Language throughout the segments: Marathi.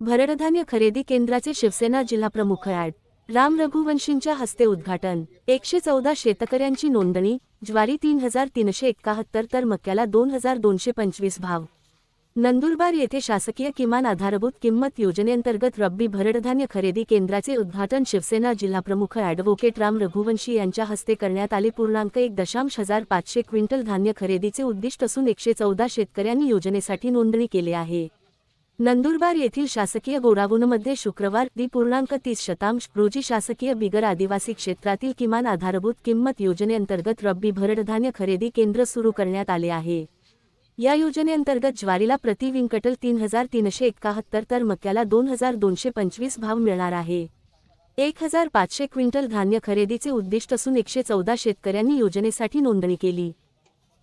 भरडधान्य खरेदी केंद्राचे शिवसेना जिल्हाप्रमुख ॲड. राम रघुवंशींच्या हस्ते उद्घाटन. एकशे चौदा शेतकऱ्यांची नोंदणी ज्वारी तीन हजार तीनशे एकाहत्तर तर मक्याला दोन हजार दोनशे पंचवीस भाव. नंदुरबार येथे शासकीय किमान आधारभूत किंमत योजनेअंतर्गत रब्बी भरडधान्य खरेदी केंद्राचे उद्घाटन शिवसेना जिल्हाप्रमुख ॲडव्होकेट राम रघुवंशी यांच्या हस्ते करण्यात आले. पूर्णांक एक दशांश हजार पाचशे क्विंटल धान्य खरेदीचे उद्दिष्ट असून एकशे चौदा शेतकऱ्यांनी योजनेसाठी नोंदणी केली आहे. नंदुरबार येथील शासकीय गोरावूनमध्ये शुक्रवार दि पूर्णांक तीस शतांश रोजी शासकीय बिगर आदिवासी क्षेत्रातील किमान आधारभूत किंमत योजनेअंतर्गत रब्बी भरडधान्य खरेदी केंद्र सुरू करण्यात आले आहे. या योजनेअंतर्गत ज्वारीला प्रति विंकटल तीन हजार तीनशे एकाहत्तर तर मक्याला दोन हजार दोनशे पंचवीस भाव मिळणार आहे. एक हजार पाचशे क्विंटल धान्य खरेदीचे उद्दिष्ट असून एकशे चौदा शेतकऱ्यांनी योजनेसाठी नोंदणी केली.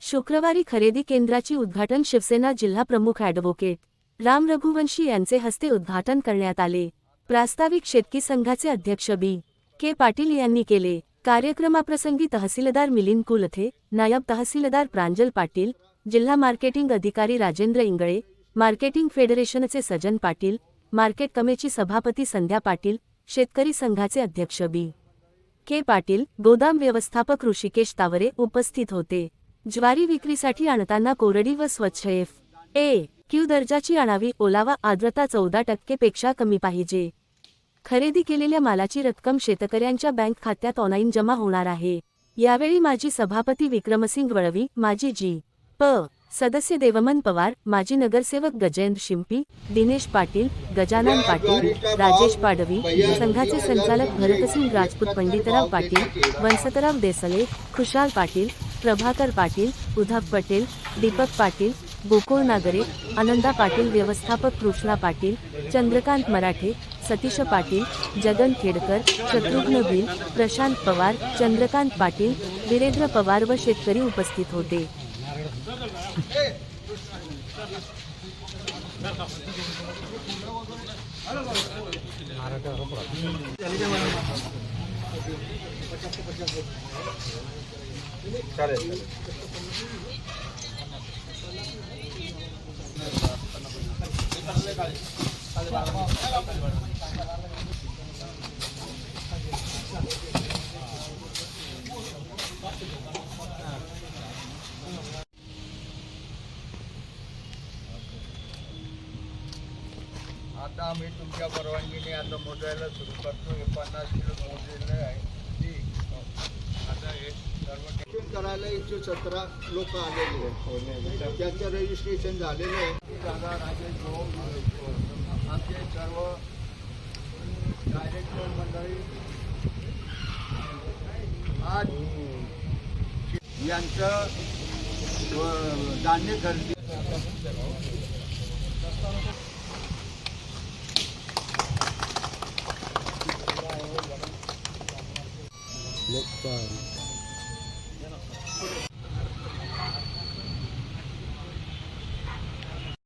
शुक्रवारी खरेदी केंद्राची उद्घाटन शिवसेना जिल्हा प्रमुख ॲडव्होकेट राम रघुवंशी यांचे हस्ते उद्घाटन करण्यात आले. प्रास्ताविक शेतकी संघाचे अध्यक्ष बी. के. पाटील यांनी केले. कार्यक्रमाप्रसंगी तहसीलदार मिलिंद कुलथे नायब तहसीलदार प्रांजल पाटील जिल्हा मार्केटिंग अधिकारी राजेंद्र इंगळे मार्केटिंग फेडरेशनचे सजन पाटील मार्केट कमेची सभापती संध्या पाटील शेतकरी संघाचे अध्यक्ष बी. के. पाटील गोदाम व्यवस्थापक ऋषिकेश तावरे उपस्थित होते. ज्वारी विक्रीसाठी आणताना कोरडी व स्वच्छ एफ. ए क्यू दर्जाची आणावी ओलावा आर्द्रता चौदा टक्केपेक्षा कमी पाहिजे. खरेदी केलेल्या मालाची रक्कम शेतकऱ्यांच्या बँक खात्यात ऑनलाईन जमा होणार आहे. यावेळी माजी सभापती विक्रमसिंग वळवी माजी जी. प. सदस्य देवमन पवार माजी नगरसेवक गजेंद्र शिंपी दिनेश पाटील गजानन पाटील राजेश पाडवी संघाचे संचालक भरतसिंग राजपूत पंडितराव पाटील वंसतराव देसले खुशाल पाटील प्रभाकर पाटील उद्धव पटेल दीपक पाटील गोकुळ नागरे आनंदा पाटील व्यवस्थापक कृष्णा पाटील चंद्रकांत मराठे सतीश पाटील जगन खेडकर शत्रुघ्न भिल प्रशांत पवार चंद्रकांत पाटील वीरेंद्र पवार व शेतकरी उपस्थित होते. आता आम्ही तुमच्या परवानगीने आता मोजायला सुरू करतो. हे पन्नास किलो मोजेल आहे ठीक आता हे सर्व टेस्टिंग करायला एकशे सतरा लोक आलेले आहेत. त्याचं रजिस्ट्रेशन झालेलं आहे. दादा राजेश भाऊ आमचे सर्व डायरेक्टर मंडळी आज यांचं धान्य खरेदी